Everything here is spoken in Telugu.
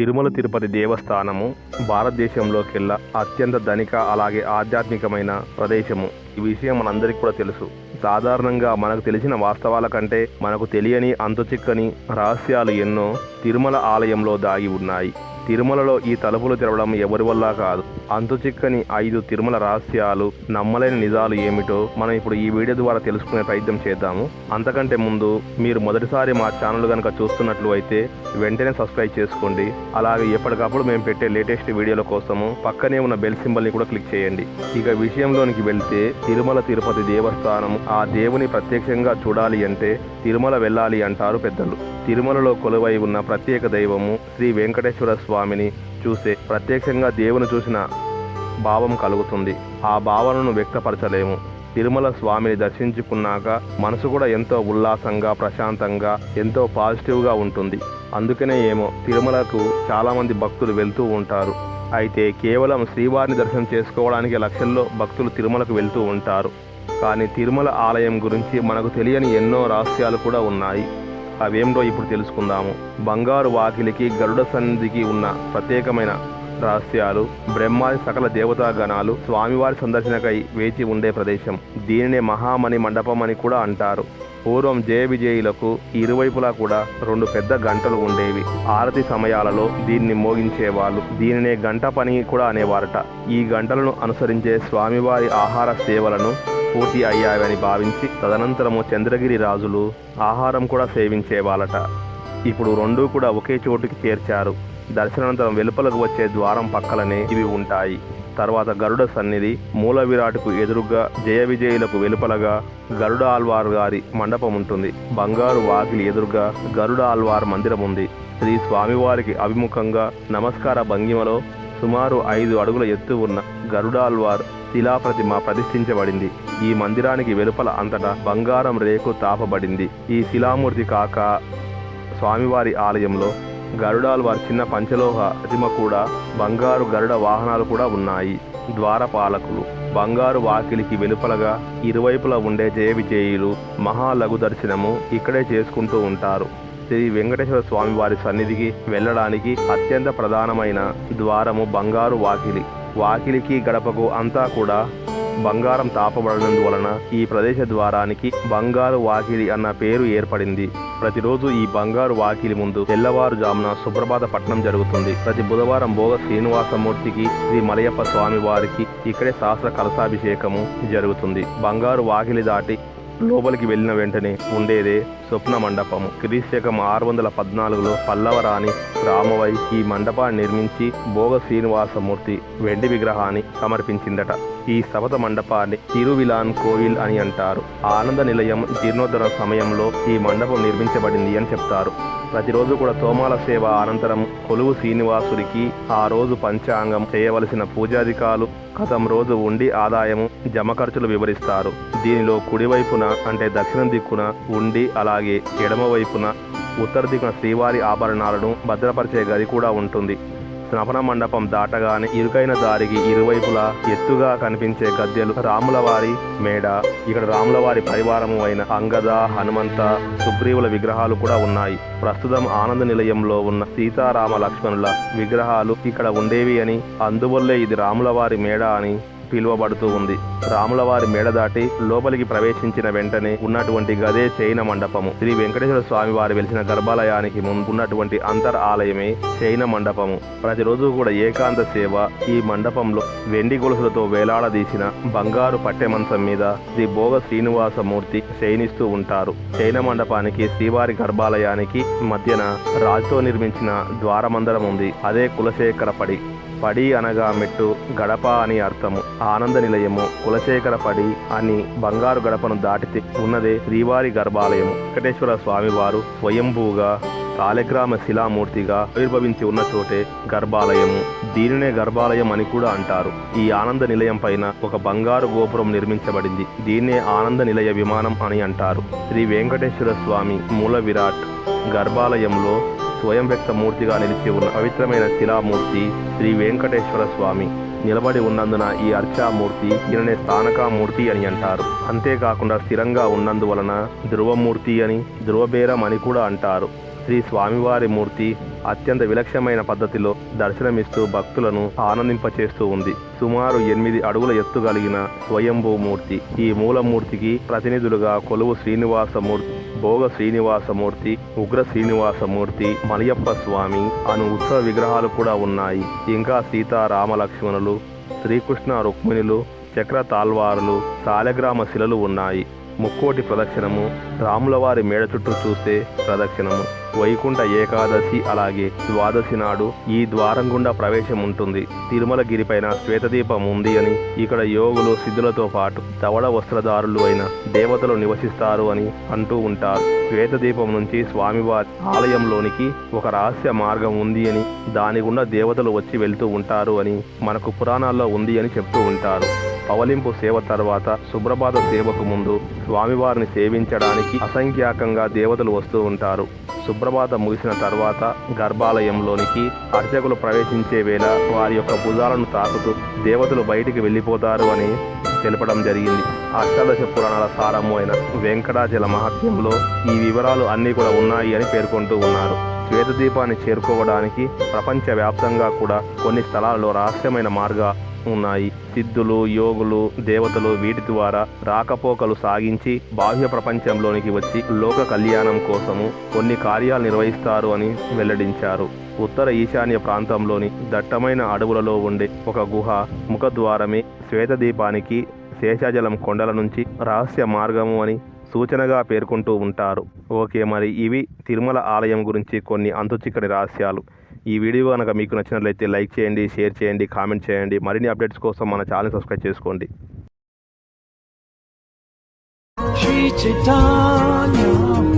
తిరుమల తిరుపతి దేవస్థానము భారతదేశంలోకెల్లా అత్యంత ధనిక అలాగే ఆధ్యాత్మికమైన ప్రదేశము. ఈ విషయం మనందరికీ కూడా తెలుసు. సాధారణంగా మనకు తెలిసిన వాస్తవాల కంటే మనకు తెలియని అంతుచిక్కని రహస్యాలు ఎన్నో తిరుమల ఆలయంలో దాగి ఉన్నాయి. తిరుమలలో ఈ తలుపులు తెరవడం ఎవరి వల్ల కాదు. అంతుచిక్కని ఐదు తిరుమల రహస్యాలు నమ్మలేని నిజాలు ఏమిటో మనం ఇప్పుడు ఈ వీడియో ద్వారా తెలుసుకునే ప్రయత్నం చేద్దాము. అంతకంటే ముందు మీరు మొదటిసారి మా ఛానల్ కనుక చూస్తున్నట్లు అయితే వెంటనే సబ్స్క్రైబ్ చేసుకోండి. అలాగే ఎప్పటికప్పుడు మేము పెట్టే లేటెస్ట్ వీడియోల కోసము పక్కనే ఉన్న బెల్ సింబల్ని కూడా క్లిక్ చేయండి. ఇక విషయంలోనికి వెళ్తే తిరుమల తిరుపతి దేవస్థానం ఆ దేవుని ప్రత్యక్షంగా చూడాలి అంటే తిరుమల వెళ్ళాలి అంటారు పెద్దలు. తిరుమలలో కొలువై ఉన్న ప్రత్యేక దైవము శ్రీ వెంకటేశ్వర స్వామి స్వామిని చూసే ప్రత్యక్షంగా దేవుని చూసిన భావం కలుగుతుంది. ఆ భావనను వ్యక్తపరచలేము. తిరుమల స్వామిని దర్శించుకున్నాక మనసు కూడా ఎంతో ఉల్లాసంగా ప్రశాంతంగా ఎంతో పాజిటివ్గా ఉంటుంది. అందుకనే ఏమో తిరుమలకు చాలామంది భక్తులు వెళ్తూ ఉంటారు. అయితే కేవలం శ్రీవారిని దర్శనం చేసుకోవడానికి లక్షల్లో భక్తులు తిరుమలకు వెళ్తూ ఉంటారు. కానీ తిరుమల ఆలయం గురించి మనకు తెలియని ఎన్నో రహస్యాలు కూడా ఉన్నాయి. అవేమిటో ఇప్పుడు తెలుసుకుందాము. బంగారు వాకిలికి గరుడ సన్నిధికి ఉన్న ప్రత్యేకమైన రహస్యాలు బ్రహ్మాది సకల దేవతా గణాలు స్వామివారి సందర్శనకై వేచి ఉండే ప్రదేశం. దీనినే మహామణి మండపం అని కూడా అంటారు. పూర్వం జయ విజయులకు ఇరువైపులా కూడా రెండు పెద్ద గంటలు ఉండేవి. ఆరతి సమయాలలో దీన్ని మోగించేవాళ్ళు. దీనినే గంట పని కూడా అనేవారట. ఈ గంటలను అనుసరించే స్వామివారి ఆహార సేవలను పూర్తి అయ్యావని భావించి తదనంతరము చంద్రగిరి రాజులు ఆహారం కూడా సేవించేవాళ్ళట ఇప్పుడు రెండూ కూడా ఒకే చోటుకి చేర్చారు. దర్శనానంతరం వెలుపలకు వచ్చే ద్వారం పక్కలనే ఇవి ఉంటాయి. తర్వాత గరుడ సన్నిధి మూల విరాట్కు ఎదురుగా జయ విజయులకు వెలుపలగా గరుడ ఆల్వార్ గారి మండపం ఉంటుంది. బంగారు వాకిలి ఎదురుగా గరుడ ఆల్వార్ మందిరం ఉంది. శ్రీ స్వామివారికి అభిముఖంగా నమస్కార భంగిమలో సుమారు ఐదు అడుగుల ఎత్తు ఉన్న గరుడాల్వార్ శిలాప్రతిమ ప్రతిష్ఠించబడింది. ఈ మందిరానికి వెలుపల అంతటా బంగారం రేకు తాపబడింది. ఈ శిలామూర్తి కాక స్వామివారి ఆలయంలో గరుడాల్వార్ చిన్న పంచలోహ ప్రతిమ కూడా బంగారు గరుడ వాహనాలు కూడా ఉన్నాయి. ద్వారపాలకులు బంగారు వాకిలికి వెలుపలగా ఇరువైపులా ఉండే జయ విజయులు మహాలఘు దర్శనము ఇక్కడే చేసుకుంటూ ఉంటారు. శ్రీ వెంకటేశ్వర స్వామి వారి సన్నిధికి వెళ్ళడానికి అత్యంత ప్రధానమైన ద్వారము బంగారు వాకిలి. వాకిలికి గడపకు అంతా కూడా బంగారం తాపబడినందువలన ఈ ప్రదేశ ద్వారానికి బంగారు వాకిలి అన్న పేరు ఏర్పడింది. ప్రతిరోజు ఈ బంగారు వాకిలి ముందు తెల్లవారుజామున సుప్రభాత పట్నం జరుగుతుంది. ప్రతి బుధవారం భోగ శ్రీనివాసమూర్తికి శ్రీ మలయప్ప స్వామి వారికి ఇక్కడే శాస్త్ర కలశాభిషేకము జరుగుతుంది. బంగారు వాకిలి దాటి లోపలికి వెళ్ళిన వెంటనే ఉండేదే స్వప్న మండపము. క్రీశకం ఆరు వందల పద్నాలుగులో పల్లవరాణి రామవై ఈ మండపాన్ని నిర్మించి భోగ శ్రీనివాసమూర్తి వెండి విగ్రహాన్ని సమర్పించిందట. ఈ సపత మండపాన్ని తిరువిలాన్ కోవిల్ అని అంటారు. ఆనంద నిలయం జీర్ణోద్ధరణ సమయంలో ఈ మండపం నిర్మించబడింది అని చెప్తారు. ప్రతిరోజు కూడా తోమాల సేవ అనంతరం కొలువు శ్రీనివాసుడికి ఆ రోజు పంచాంగం చేయవలసిన పూజాధికాలు గతం రోజు ఉండి ఆదాయము జమ ఖర్చులు వివరిస్తారు. దీనిలో కుడివైపున అంటే దక్షిణం దిక్కున ఉండి అలా అలాగే ఎడమ వైపున ఉత్తర దిగున శ్రీవారి ఆభరణాలను భద్రపరిచే గది కూడా ఉంటుంది. స్నపన మండపం దాటగానే ఇరుకైన దారికి ఇరువైపులా ఎత్తుగా కనిపించే గద్దెలు రాములవారి మేడ. ఇక్కడ రాములవారి పరివారము అయిన అంగద హనుమంత సుగ్రీవుల విగ్రహాలు కూడా ఉన్నాయి. ప్రస్తుతం ఆనంద నిలయంలో ఉన్న సీతారామ లక్ష్మణుల విగ్రహాలు ఇక్కడ ఉండేవి అని అందువల్లే ఇది రాములవారి మేడ అని పిలువబడుతూ ఉంది. రాములవారి మేడ దాటి లోపలికి ప్రవేశించిన వెంటనే ఉన్నటువంటి గదే శయన మండపము. శ్రీ వెంకటేశ్వర స్వామి వారి వెలిసిన గర్భాలయానికి ముందు ఉన్నటువంటి అంతర్ ఆలయమే శయన మండపము. ప్రతిరోజు కూడా ఏకాంత సేవ ఈ మండపంలో వెండి గొలుసులతో వేలాడదీసిన బంగారు పట్టె మంచం మీద శ్రీ భోగ శ్రీనివాసమూర్తి శయనిస్తూ ఉంటారు. శయన మండపానికి శ్రీవారి గర్భాలయానికి మధ్యన రాజుతో నిర్మించిన ద్వారమందరం ఉంది. అదే కులశేఖరపడి పడి అనగా మెట్టు గడప అని అర్థము. ఆనంద నిలయము కులశేఖర పడి అని బంగారు గడపను దాటితే ఉన్నదే శ్రీవారి గర్భాలయము. వెంకటేశ్వర స్వామివారు స్వయంభూగా కాళగ్రామ శిలామూర్తిగా ఆవిర్భవించి ఉన్న చోటే గర్భాలయము. దీనినే గర్భాలయం అని కూడా అంటారు. ఈ ఆనంద నిలయం పైన ఒక బంగారు గోపురం నిర్మించబడింది. దీన్నే ఆనంద నిలయ విమానం అని అంటారు. శ్రీ వెంకటేశ్వర స్వామి మూల విరాట్ గర్భాలయంలో స్వయం వ్యక్త మూర్తిగా నిలిచి ఉన్న పవిత్రమైన శిలామూర్తి శ్రీ వెంకటేశ్వర స్వామి నిలబడి ఉన్నందున ఈ అర్చామూర్తి దీనినే స్థానకామూర్తి అని అంటారు. అంతేకాకుండా స్థిరంగా ఉన్నందువలన ధ్రువమూర్తి అని ధ్రువబేరం అని కూడా అంటారు. శ్రీ స్వామివారి మూర్తి అత్యంత విలక్షణమైన పద్ధతిలో దర్శనమిస్తూ భక్తులను ఆనందింపచేస్తూ ఉంది. సుమారు ఎనిమిది అడుగుల ఎత్తు కలిగిన స్వయంభూ మూర్తి. ఈ మూలమూర్తికి ప్రతినిధులుగా కొలువు శ్రీనివాసమూర్తి భోగ శ్రీనివాసమూర్తి ఉగ్ర శ్రీనివాసమూర్తి మలయప్ప స్వామి అను ఉత్సవ విగ్రహాలు కూడా ఉన్నాయి. ఇంకా సీతారామ లక్ష్మణులు శ్రీకృష్ణ రుక్మిణులు చక్ర తాల్వారులు సాలెగ్రామ శిలలు ఉన్నాయి. ముక్కోటి ప్రదక్షిణము రాములవారి మేడ చుట్టూ చూసే ప్రదక్షిణము. వైకుంఠ ఏకాదశి అలాగే ద్వాదశి నాడు ఈ ద్వారం గుండా ప్రవేశం ఉంటుంది తిరుమలగిరిపైన శ్వేతదీపం ఉంది అని ఇక్కడ యోగులు సిద్ధులతో పాటు తవళ వస్త్రదారులు అయిన దేవతలు నివసిస్తారు అని అంటూ ఉంటారు. శ్వేతదీపం నుంచి స్వామివారి ఆలయంలోనికి ఒక రహస్య మార్గం ఉంది అని దాని గుండా దేవతలు వచ్చి వెళ్తూ ఉంటారు అని మనకు పురాణాల్లో ఉంది అని చెప్తూ ఉంటారు. పవలింపు సేవ తర్వాత సుప్రభాత సేవకు ముందు స్వామివారిని సేవించడానికి అసంఖ్యాకంగా దేవతలు వస్తూ ఉంటారు. సుప్రభాతం ముగిసిన తర్వాత గర్భాలయంలోనికి అర్చకులు ప్రవేశించే వేళ వారి యొక్క భుజాలను తాకుతూ దేవతలు బయటికి వెళ్ళిపోతారు అని తెలపడం జరిగింది. అష్టాదశ పురాణాల సారము అయిన వెంకటాచల మహత్యంలో ఈ వివరాలు అన్నీ కూడా ఉన్నాయి అని పేర్కొంటూ ఉన్నారు. శ్వేతదీపాన్ని చేరుకోవడానికి ప్రపంచవ్యాప్తంగా కూడా కొన్ని స్థలాల్లో రహస్యమైన మార్గ ఉన్నాయి. సిద్ధులు యోగులు దేవతలు వీటి ద్వారా రాకపోకలు సాగించి బాహ్య ప్రపంచంలోనికి వచ్చి లోక కళ్యాణం కోసము కొన్ని కార్యాలు నిర్వహిస్తారు అని వెల్లడించారు. ఉత్తర ఈశాన్య ప్రాంతంలోని దట్టమైన అడవులలో ఉండే ఒక గుహ ముఖద్వారమే శ్వేతదీపానికి శేషాజలం కొండల నుంచి రహస్య మార్గము అని సూచనగా పేర్కొంటూ ఉంటారు. ఓకే మరి ఇవి తిరుమల ఆలయం గురించి కొన్ని అంతుచిక్కడి రహస్యాలు. ఈ వీడియో కనుక మీకు నచ్చినట్లయితే లైక్ చేయండి షేర్ చేయండి కామెంట్ చేయండి. మరిన్ని అప్డేట్స్ కోసం మన ఛానల్ సబ్స్క్రైబ్ చేసుకోండి. శ్రీ చైతన్య